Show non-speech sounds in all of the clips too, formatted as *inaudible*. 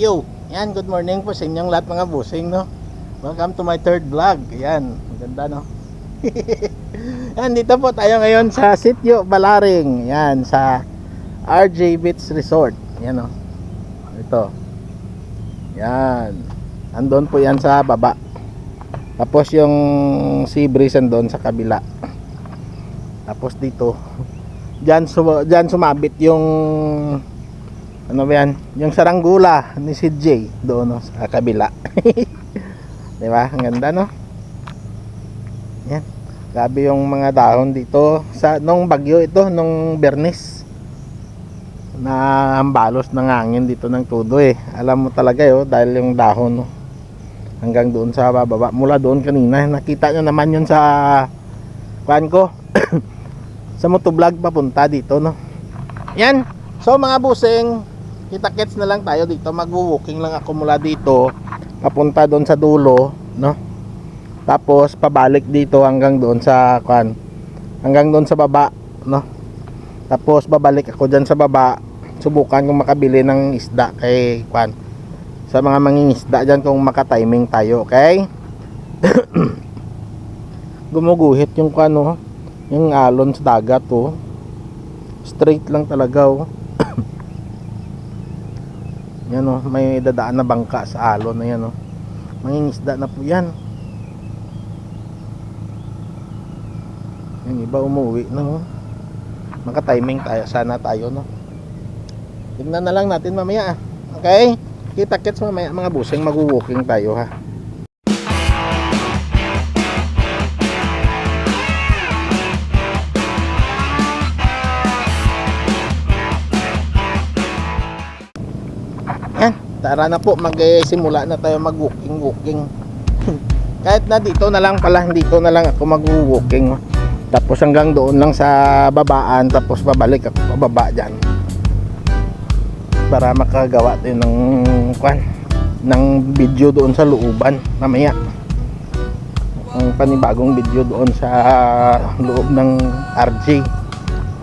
you. Yan, good morning po sa inyong lahat mga busing, no? Welcome to my third vlog. Yan, maganda, no? *laughs* Yan, dito po tayo ngayon sa Sitio Balaring. Yan, sa RJ Beach Resort. Yan, no? Ito. Yan. Andon po yan sa baba. Tapos yung sea breeze andon sa kabila. Tapos dito, *laughs* Diyan, sum- diyan sumabit yung ano ba yan? Yung saranggula ni si J doon no, sa kabila. *laughs* 'Di ba? Ang ganda no? Yan. Grabe yung mga dahon dito sa nung bagyo ito, nung Bernis. Na ambalos ng hangin dito ng tudo eh. Alam mo talaga yo dahil yung dahon no. Hanggang doon sa bababa. Mula doon kanina, nakita nyo naman yun sa kuan ko. *coughs* sa motovlog papunta dito no yan so mga busing kita-kits na lang tayo dito. Magwo-walking lang ako mula dito papunta doon sa dulo no? Tapos pabalik dito hanggang doon sa kwan hanggang doon sa baba no? Tapos babalik ako dyan sa baba. Subukan kung makabili ng isda kay kwan sa mga mangingisda dyan kung makatiming tayo okay? *coughs* Gumuguhit yung kwan no yung alon sa dagat oh. Straight lang talaga oh. Yan oh, may dadaan na bangka sa alon na yan oh. Mangingisda na po yan. Yung iba umuwi na oh. Maka-timing tayo sana tayo no. Tingnan na lang natin mamaya. ah. Okay? Kita-kits mamaya mga busing mag-walking tayo ha. Tara na po, magsimula na tayo mag-walking-walking. *laughs* Kahit na dito na lang pala, dito na lang ako mag-walking. Tapos hanggang doon lang sa babaan, tapos babalik ako pababa dyan. Para makagawa tayo ng kwan, ng video doon sa looban mamaya. Ang panibagong video doon sa loob ng RJ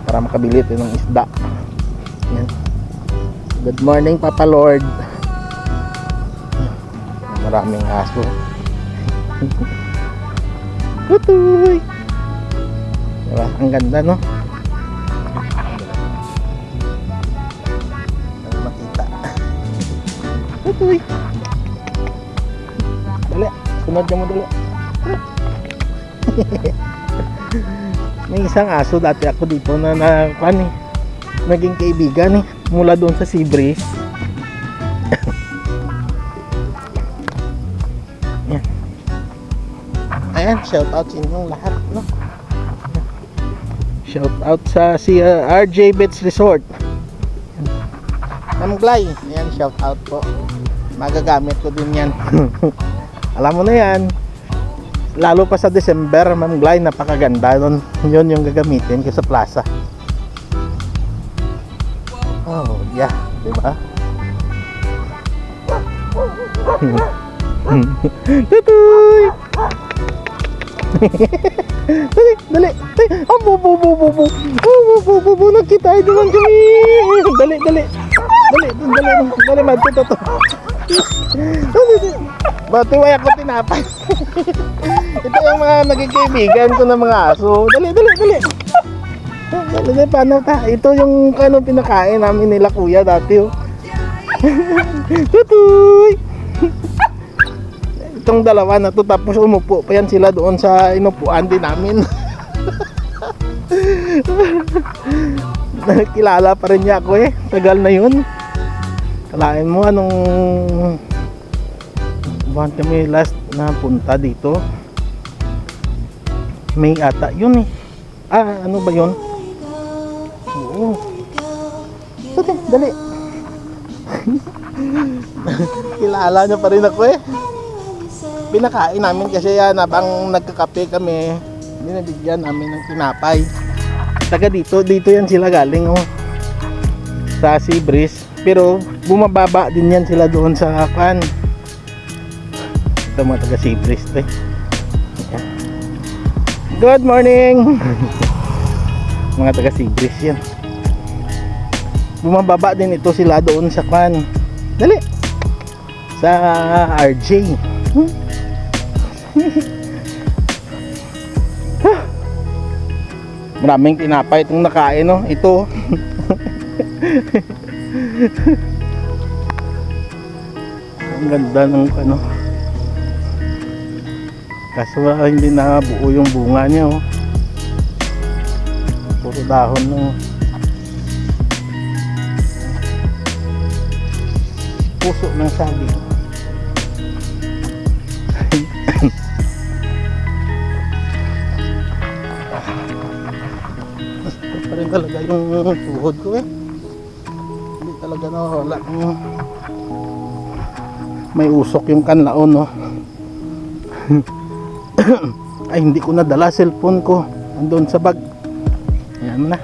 para makabili tayo ng isda. Yan. Good morning, Papa Lord. Maraming aso. *laughs* Tutoy! Diba? Ang ganda, no? Ang makita. *laughs* Tutoy! Dali, sunod niya mo dali. *laughs* May isang aso dati ako dito na na, kwan eh, naging kaibigan eh mula doon sa sea breeze shout out sa inyong lahat no? shout out sa si uh, RJ Beach Resort. Ma'am Glay ayan shout out po. Magagamit ko din yan. *laughs* Alam mo na yan. Lalo pa sa December Ma'am Glay napakaganda. Nun yun yung gagamitin ko sa plaza. Oh, yeah, *laughs* di ba? Tutoy! Dali, dali, dali. Oh, bu, bu, bu, bu, bu. Bu, bu. Nagkita ay naman kami. Dali, dali. Dali, dali, dali. Dali, mati, toto. Bati, way ako tinapay. Ito yung mga naging kaibigan ko ng mga aso. Dali, dali, dali. Dali, dali, paano ta? Ito yung ano pinakain namin nila kuya dati, oh. *laughs* Tutoy! Itong dalawa na to tapos umupo pa yan sila doon sa inupuan din namin. *laughs* Kilala pa rin niya ako eh. Tagal na yun. Kalain mo anong buwan kami last na punta dito. May ata yun eh. Ah, ano ba yun? Oo. Dali. *laughs* Kilala niya pa rin ako eh. Pinakain namin kasi yan habang nagkakape kami, binibigyan namin ng tinapay. Taga dito, dito yan sila galing oh. Sa Sea Breeze. Pero bumababa din yan sila doon sa kan. Ito mga taga Sea Breeze to eh. Good morning! *laughs* mga taga Sea Breeze yan. Bumababa din ito sila doon sa kan. Dali! sa RJ. Hmm? *laughs* Maraming tinapay itong nakain, no? Ito. *laughs* Ang ganda ng ano. Kaso hindi na buo yung bunga niya, oh. Puro dahon ng puso ng saging. Pa rin talaga yung tuhod ko eh. Hindi talaga nawawala. Mm. May usok yung kanlaon no. *coughs* Ay hindi ko nadala cellphone ko. Andun sa bag. Ayan na.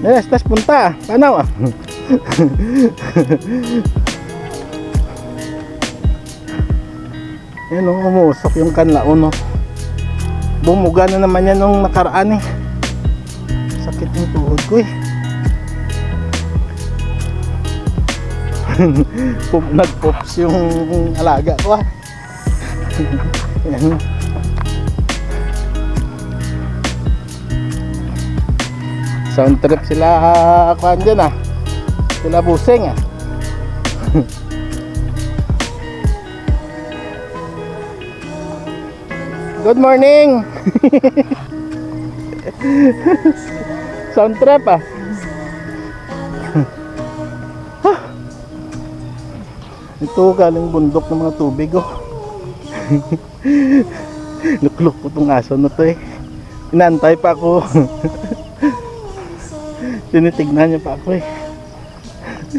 Yes, tas punta. Paano ah? *laughs* *laughs* Yan o, umusok yung kanlaon no. Bumuga na naman yan nung nakaraan eh. Sakit ng tuhod ko eh. *laughs* Pop, nag-pops yung alaga ko ah. *laughs* Yan. Sound trip sila kuan dyan ah. Sila busing ah. *laughs* Good morning. *laughs* Sound trip ah. *laughs* Ito galing bundok ng mga tubig oh. Lukluk po tong aso na to eh. Inantay pa ako. Tinitignan niya pa ako eh. Huh.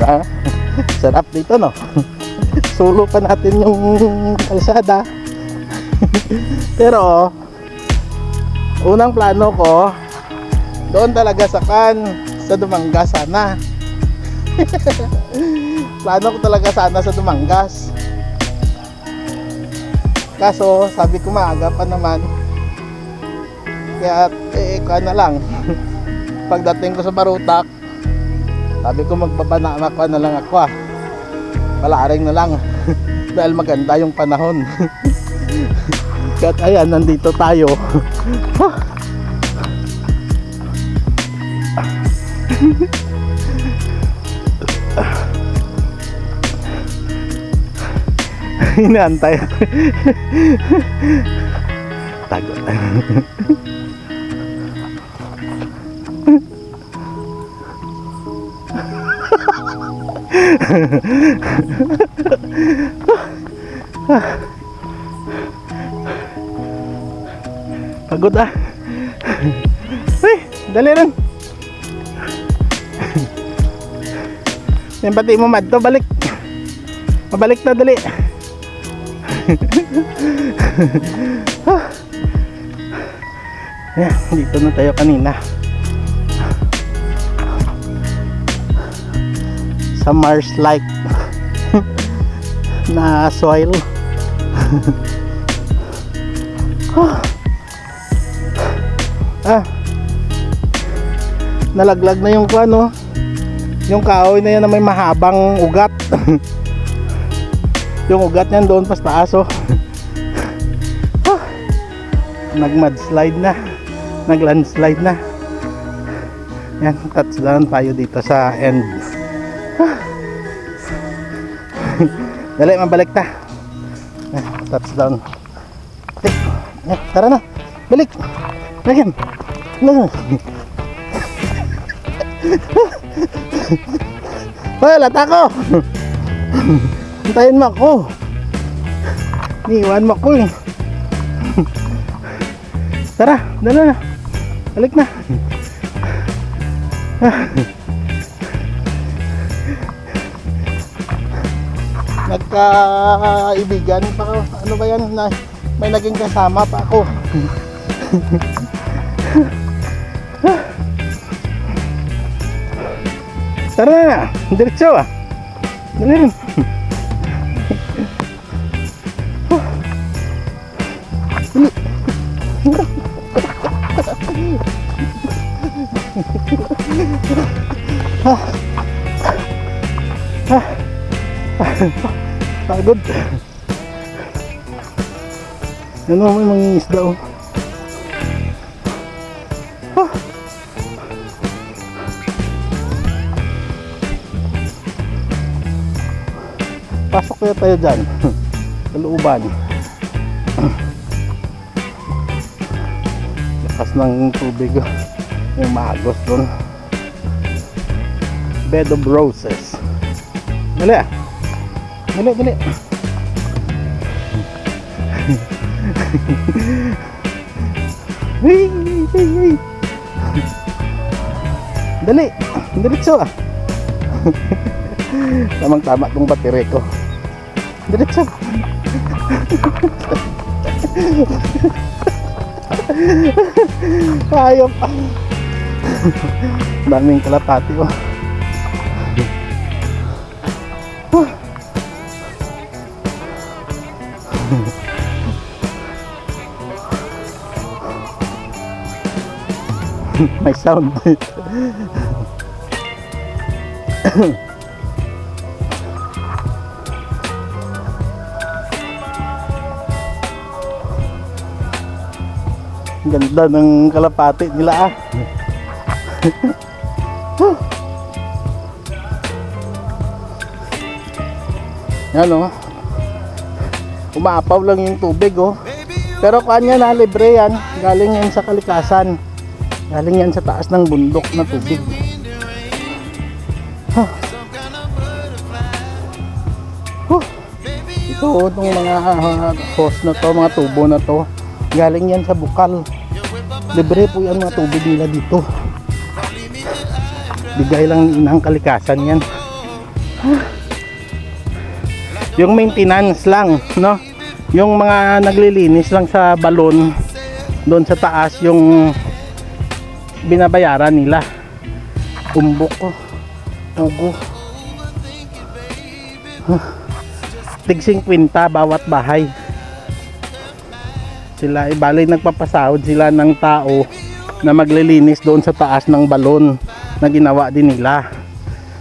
Diba? Sarap dito no. Solo pa natin yung kalsada. Pero unang plano ko doon talaga sa kan sa Dumangas sana. *laughs* plano ko talaga sana sa Dumangas. Kaso sabi ko maaga pa naman. Kaya eh kuha na lang. *laughs* Pagdating ko sa Barutak, sabi ko magpapanama ko na lang ako ah. Palaring na lang. *laughs* Dahil maganda yung panahon. *laughs* Kaya ayan, nandito tayo. Inaantay ako. Tago. Pagod ah. Uy, dali rin. Yung pati mo mad to, balik. Mabalik na dali. *laughs* Ayan, dito na tayo kanina. Sa Mars-like *laughs* na soil. *laughs* ah. Nalaglag na yung ano, yung kahoy na yan na may mahabang ugat. yung ugat niyan doon pa sa taas oh. Nag-mudslide na. Nag-landslide na. Yan, touchdown tayo dito sa end. *sighs* Dali, mabalik ta. Yan, touchdown. Yan, tara na. Balik. Balikan. *laughs* Balikan. Hoy, lata ko. *laughs* Hintayin mo ako. Niiwan mo ako eh. *laughs* Tara, dala na. Balik na. Nagkaibigan pa ako. Ano ba yan? Na, may naging kasama pa ako. Tara na, diretso ah. Dali rin. Ah. Pagod. Ano, may mga isda oh. Ah. Pasok kaya tayo dyan. *laughs* Sa looban. *clears throat* Lakas ng tubig. Yung magos doon. Bed of Roses. Dali ah. Dali, dali. Hey, hey, hey. Dali. Diretso ah. Tamang tama tong battery ko. Diretso. Ayop. Daming kalapati oh. *laughs* May sound. *coughs* Ganda ng kalapati nila ah. *laughs* Yan oh. Umaapaw lang yung tubig oh. Pero kanya na libre yan. Galing yan sa kalikasan. Galing yan sa taas ng bundok na tubig. Huh. Huh. Ito itong mga uh, hose na to, mga tubo na to. Galing yan sa bukal. Libre po yan mga tubig nila dito. Bigay lang ng kalikasan yan. Huh. Yung maintenance lang, no? Yung mga naglilinis lang sa balon doon sa taas yung binabayaran nila. Umbok ko. Tugo. Huh. Tig 50 bawat bahay. Sila ibalay nagpapasahod sila ng tao na maglilinis doon sa taas ng balon na ginawa din nila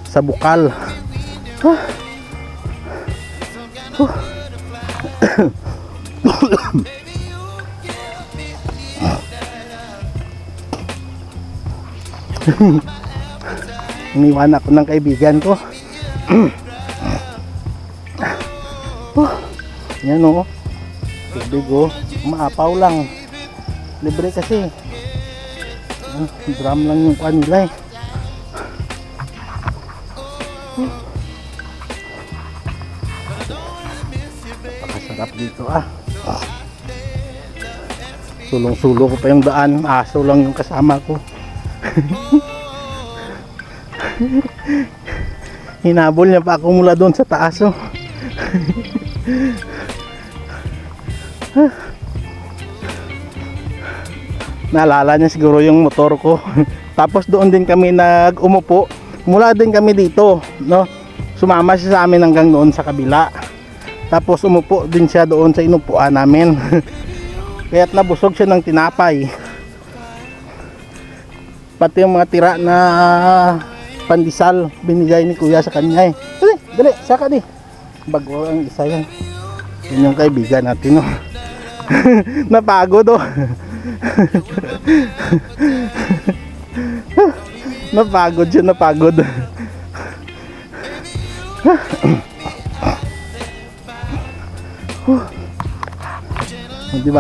sa bukal. Huh. Huh. *laughs* Iniwan ako ng kaibigan ko. *clears throat* oh, yan o. Tubig o. Maapaw lang. Libre kasi. Ah, Drum lang yung kanila eh. Napakasarap dito ah. Sulong-sulo ko pa yung daan. Aso lang yung kasama ko. *laughs* Hinabol niya pa ako mula doon sa taas oh. *laughs* Naalala niya siguro yung motor ko. *laughs* Tapos doon din kami nag-umupo. Mula din kami dito, no? Sumama siya sa amin hanggang doon sa kabila. Tapos umupo din siya doon sa inupuan namin. Kaya't nabusog siya ng tinapay. Pati yung mga tira na pandesal binigay ni kuya sa kanya eh. Dali, dali, saka di. Bago ang isa yan. Yun yung kaibigan natin no. *laughs* Napagod oh. *laughs* napagod siya, napagod. *laughs* oh, di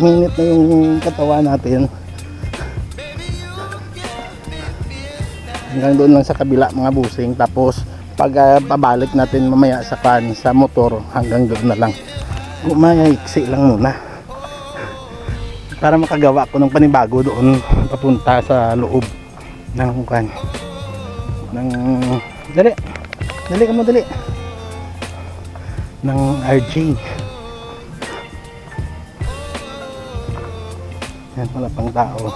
ba? Minit na yung katawan natin. Hanggang doon lang sa kabila mga busing. Tapos pag ah, pabalik natin mamaya sa kan sa motor hanggang doon na lang. Umayiksi lang muna. Para makagawa ko ng panibago doon papunta sa loob ng kan ng dali dali ka mo dali ng RJ yan wala pang tao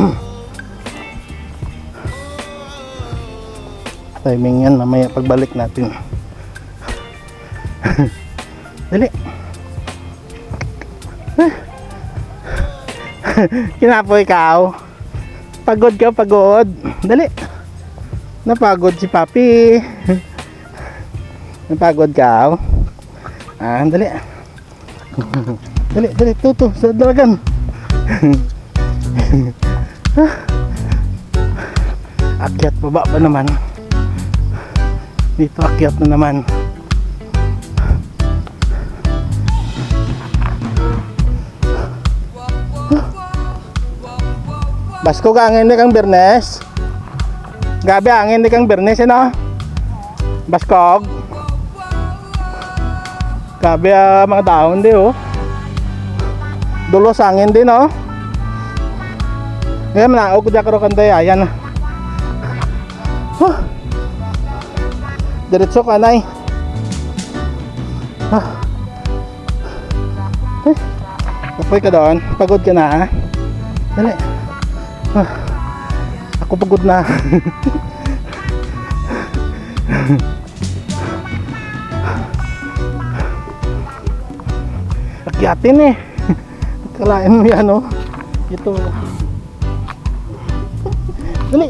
*clears throat* timing yan mamaya pagbalik natin *clears throat* dali *clears throat* kinapoy ka oh. Pagod ka, pagod. Dali. Napagod si Papi. *laughs* Napagod ka. Ah, dali. *laughs* Dali, dali, tuto sa dalagan. *laughs* akyat baba pa naman. Dito akyat na naman. Basko ka angin ni kang Bernes. Gabi angin ni kang Bernes ano? Baskog. Gabi ah, mga daon di oh. Dulos angin din oh. Ngayon na, og jakro kanday ayan. Huh. Diretso ka nay. Ah. Eh, Kapoy ka doon. Pagod ka na ha. Dali. Ah. Ako pagod na. *laughs* Akyatin eh. Kalain mo yan oh. Ito. Dali.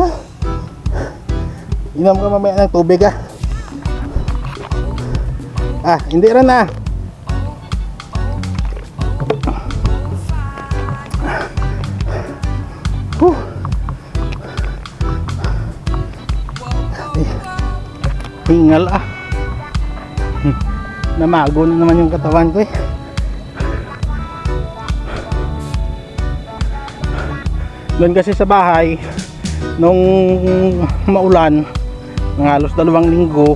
Ah. Inom ka mamaya ng tubig ah. Ah, hindi rin na. Huh. Eh, Hingal ah. Hmm. Namago na naman yung katawan ko eh. Doon kasi sa bahay, nung maulan, ng halos dalawang linggo,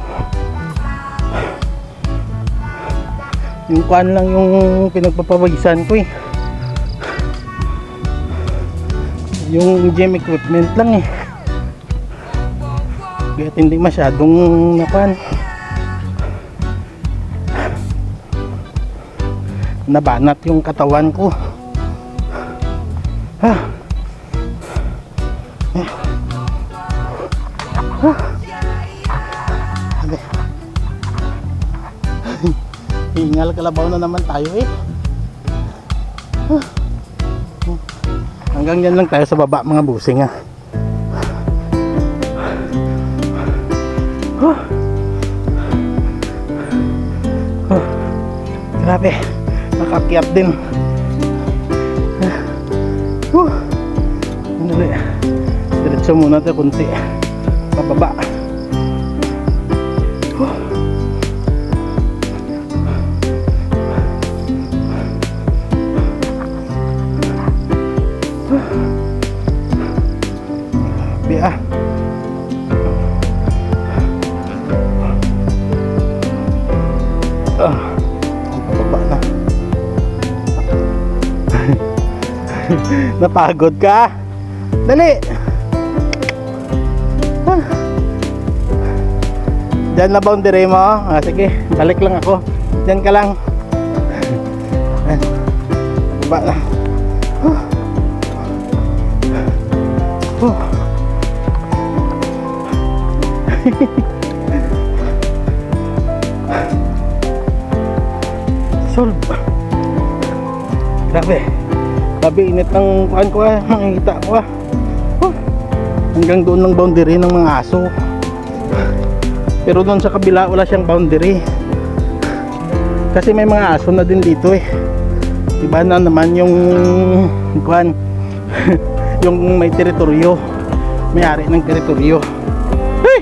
yung kuan lang yung pinagpapawisan ko eh. Yung gym equipment lang eh. Kaya hindi masyadong nakuan. Nabanat yung katawan ko. Ah. Hingal kalabaw na naman tayo eh. Hanggang yan lang tayo sa baba mga busing ah. Huh. Grabe, nakakyat din. Huh. Dali. Diretso muna tayo kunti. Pababa. Huh. *laughs* Napagod ka? Dali! Ah. Diyan na boundary mo? Ah, sige, balik lang ako. Diyan ka lang. Baba na. Huh. Huh. Solve. Grabe. Grabe init ng kuan ko ah, makikita ko ah. Hanggang doon ng boundary ng mga aso. Pero doon sa kabila wala siyang boundary. Kasi may mga aso na din dito eh. Iba na naman yung kuan *laughs* yung may teritoryo. May-ari ng teritoryo. Hey!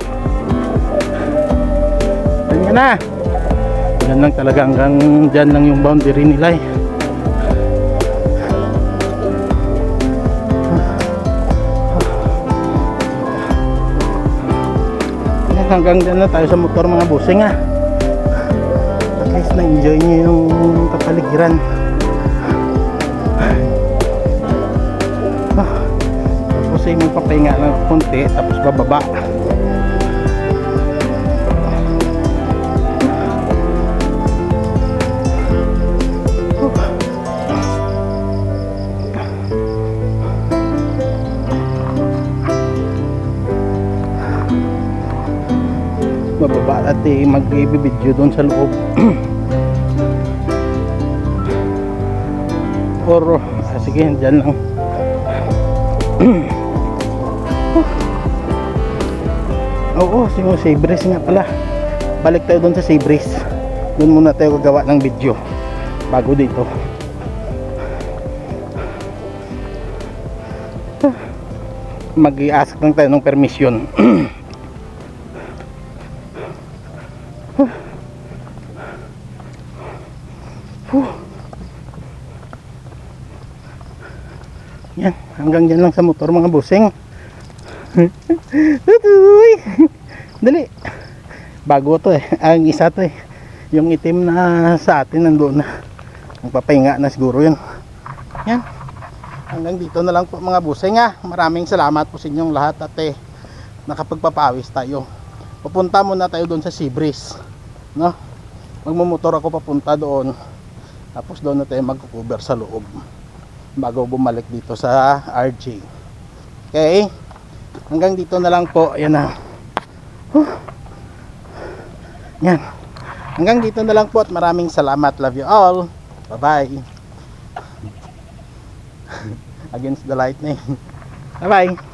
Ganyan na. Yan lang talaga hanggang dyan lang yung boundary nila eh. Hanggang dyan na tayo sa motor mga busing ah. At least na-enjoy nyo yung kapaligiran. Ah, tapos ay magpapahinga ng konti tapos bababa. Bababa at eh, mag-video doon sa loob *clears throat* or ah, sige dyan lang *clears throat* Oo, si yung Sabres nga pala. Balik tayo doon sa Sabres. Doon muna tayo gagawa ng video. Bago dito. *clears throat* Mag-i-ask lang tayo ng permission. Hanggang dyan lang sa motor mga busing. Dali. Bago to eh. Ang isa to eh. Yung itim na sa atin nandoon na. Magpapahinga na siguro yun. Yan. Hanggang dito na lang po mga busing ha. Maraming salamat po sa inyong lahat at eh, nakapagpapawis tayo. Pupunta muna tayo doon sa Seabreeze. No? Magmumotor ako papunta doon. Tapos doon na tayo magkukuber sa loob bago bumalik dito sa RJ. Okay? Hanggang dito na lang po. Ayan na. Huh. Yan. Hanggang dito na lang po at maraming salamat. Love you all. Bye-bye. *laughs* Against the lightning. Bye-bye.